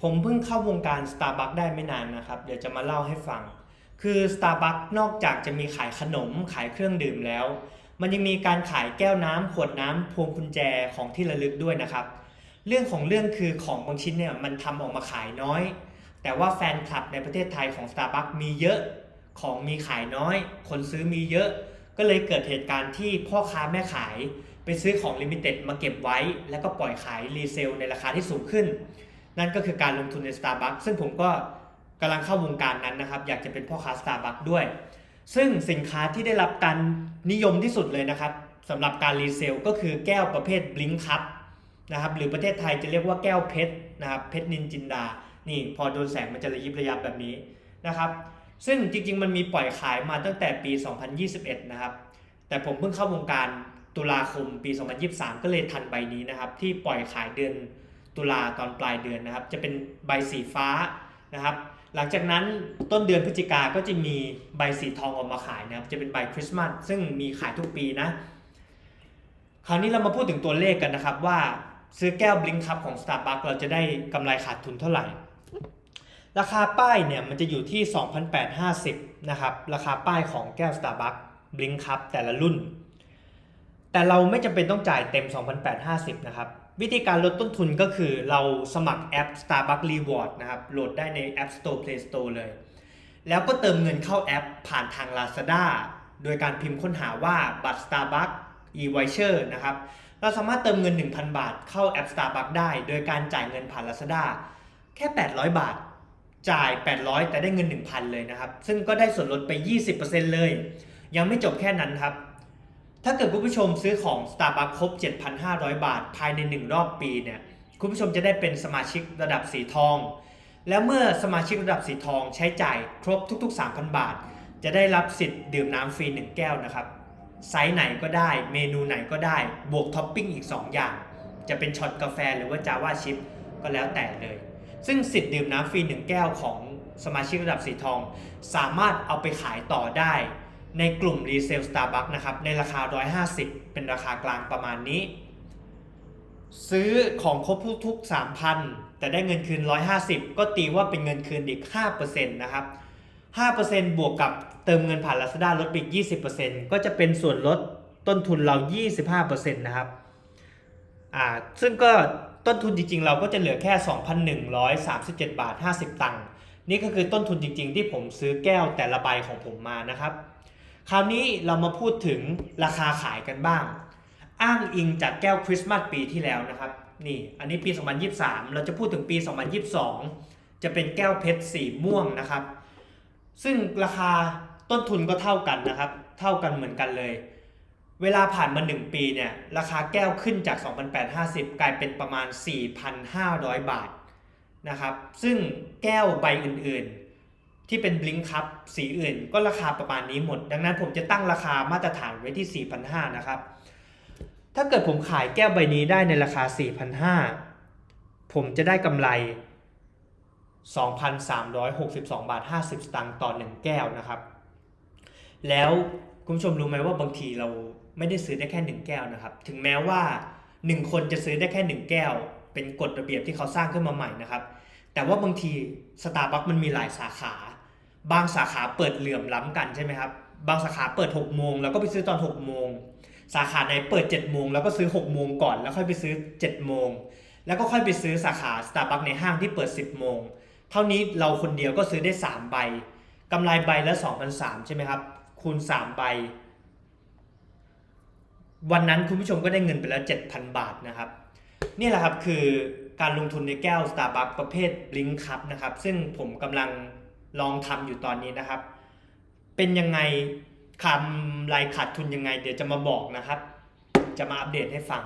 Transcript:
ผมเพิ่งเข้าวงการ Starbucks ได้ไม่นานนะครับ เดี๋ยวจะมาเล่าให้ฟัง คือ Starbucks นอกจากจะมีขายขนมขายเครื่องดื่มแล้ว มันยังมีการขายแก้วน้ำขวดน้ำพวงกุญแจของที่ระลึกด้วยนะครับ เรื่องของเรื่องคือของบางชิ้นเนี่ยมันทำออกมาขายน้อย แต่ว่าแฟนคลับในประเทศไทยของ Starbucks มีเยอะของมีขายน้อย คนซื้อมีเยอะ ก็เลยเกิดเหตุการณ์ที่พ่อค้าแม่ขาย ไปซื้อของลิมิเต็ดมาเก็บไว้ แล้วก็ปล่อยขายรีเซลในราคาที่สูงขึ้น นั่นก็คือการลงทุนใน Starbucks ซึ่งผมก็กำลังเข้าวงการนั้นนะครับ อยากจะเป็นพ่อค้า Starbucks ด้วย ซึ่งสินค้าที่ได้รับการนิยมที่สุดเลยนะครับสำหรับการรีเซลก็คือแก้วประเภทบลิงคัพนะครับหรือประเทศไทยจะเรียกว่าแก้วเพชรนะครับเพชรนินจินดา นี่พอโดนแสงมันจะระยิบระยับแบบนี้นะครับซึ่งจริงๆ มันมีปล่อยขายมาตั้งแต่ปี 2021 นะครับ แต่ผมเพิ่งเข้าวงการตุลาคมปี 2023 ก็เลยทันใบนี้นะครับ ที่ปล่อยขายเดือน ตุลาตอนปลายเดือนนะครับ จะเป็นใบสีฟ้านะครับ หลังจากนั้นต้นเดือนพฤศจิกาก็จะมีใบสีทองออกมาขายนะครับ จะเป็นใบคริสต์มาสซึ่งมีขายทุกปีนะ คราวนี้เรามาพูดถึงตัวเลขกันนะครับว่าซื้อแก้วบลิงคัพของ Starbucks เราจะได้กำไรขาดทุนเท่าไหร่ ราคาป้ายเนี่ยมันจะอยู่ที่ 2,850 นะครับ ราคาป้ายของแก้ว Starbucks Blink Cup แต่ละรุ่น แต่เราไม่จำเป็นต้องจ่ายเต็ม 2,850 นะครับ วิธีการลดต้นทุนก็คือเราสมัครแอป Starbucks Reward นะครับ โหลดได้ใน App Store Play Store เลย แล้วก็เติมเงินเข้าแอปผ่านทาง Lazada โดยการพิมพ์ค้นหาว่าบัตร Starbucks e-voucher นะครับ เราสามารถเติมเงิน 1,000 บาทเข้าแอป Starbucks ได้ โดยการจ่ายเงินผ่าน Lazada แค่ 800 บาท จ่าย 800 แต่ได้เงิน 1,000 เลยนะครับ ซึ่งก็ได้ส่วนลดไป 20%เลย ยังไม่จบแค่นั้นครับ ถ้าเกิดคุณผู้ชมซื้อของ Starbucks ครบ 7,500 บาท ภายใน 1 รอบปีเนี่ยคุณผู้ชมจะได้เป็นสมาชิกระดับสีทอง แล้วเมื่อสมาชิกระดับสีทองใช้จ่ายครบทุก ๆ 3,000 บาท จะได้รับสิทธิ์ดื่มน้ำฟรี 1 แก้วนะครับไซส์ไหนก็ได้ เมนูไหนก็ได้ บวกท็อปปิ้งอีก 2 อย่าง จะเป็นช็อตกาแฟหรือว่าจาวาชิพก็แล้วแต่เลย ซึ่งสิทธิ์ดื่มน้ำฟรี 1 แก้วของสมาชิกระดับสีทอง สามารถเอาไปขายต่อได้ ในกลุ่มรีเซล Starbucks นะครับ ในราคา 150 เป็นราคากลางประมาณนี้ ซื้อของครบทุกๆ 3,000 แต่ได้เงินคืน 150 ก็ตีว่าเป็นเงินคืนอีก 5%นะครับ 5%บวกกับเติมเงินผ่าน Lazada ลดไปอีก 20%ก็จะเป็นส่วนลดต้นทุนเรา 25%นะครับอ่าซึ่งก็ต้นทุนจริงๆ เราก็จะเหลือแค่ 2,137 บาท 50 ตังค์นี่ก็คือต้นทุนจริงๆ ที่ผมซื้อแก้วแต่ละใบของผมมานะครับ คราวนี้เรามาพูดถึงราคาขายกันบ้าง อ้างอิงจากแก้วคริสต์มาสปีที่แล้วนะครับ นี่ อันนี้ปี 2023 เราจะพูดถึงปี 2022 จะเป็นแก้วเพชรสีม่วงนะครับ ซึ่งราคาต้นทุนก็เท่ากันนะครับ เท่ากันเหมือนกันเลย เวลาผ่านมา 1 ปีเนี่ย ราคาแก้วขึ้นจาก 2,850 กลายเป็นประมาณ 4,500 บาทนะครับ ซึ่งแก้วใบอื่นๆ ที่เป็นบลิงคัพสีอื่นก็ราคาประมาณนี้หมด ดังนั้นผมจะตั้งราคามาตรฐานไว้ที่ 4,500 นะครับ ถ้าเกิดผมขายแก้วใบนี้ได้ในราคา 4,500 ผมจะได้กำไร 2,362 บาท 50 สตางค์ต่อ 1 แก้วนะครับ แล้วคุณผู้ชมรู้ไหมว่าบางทีเราไม่ได้ซื้อได้แค่ 1 แก้วนะครับ ถึงแม้ว่า 1 คนจะซื้อได้แค่ 1 แก้ว เป็นกฎระเบียบที่เขาสร้างขึ้นมาใหม่นะครับ แต่ว่าบางทีสตาร์บัคมันมีหลายสาขา บางสาขาเปิดเหลื่อมล้ำกันใช่ไหมครับ บางสาขาเปิด6โมงแล้วก็ไปซื้อตอน6โมง สาขาไหนเปิด7โมงแล้วก็ซื้อ6โมงก่อน แล้วค่อยไปซื้อ7โมง แล้วก็ค่อยไปซื้อสาขา Starbucks ในห้างที่เปิด 10โมง เท่านี้เราคนเดียวก็ซื้อได้ 3 ใบกำไรใบละ2 0 0ใช่ไหมครับ คูณ 3 ใบ วันนั้นคุณผู้ชมก็ได้เงินไปแล้ว 7,000 บาทนะครับ นี่แหละครับคือการลงทุนในแก้ว Starbucks ประเภท Blink Cup นะครับ ซึ่งผมกำลัง ลองทำอยู่ตอนนี้นะครับ เป็นยังไงคำไรขาดทุนยังไง เดี๋ยวจะมาบอกนะครับ จะมาอัปเดตให้ฟัง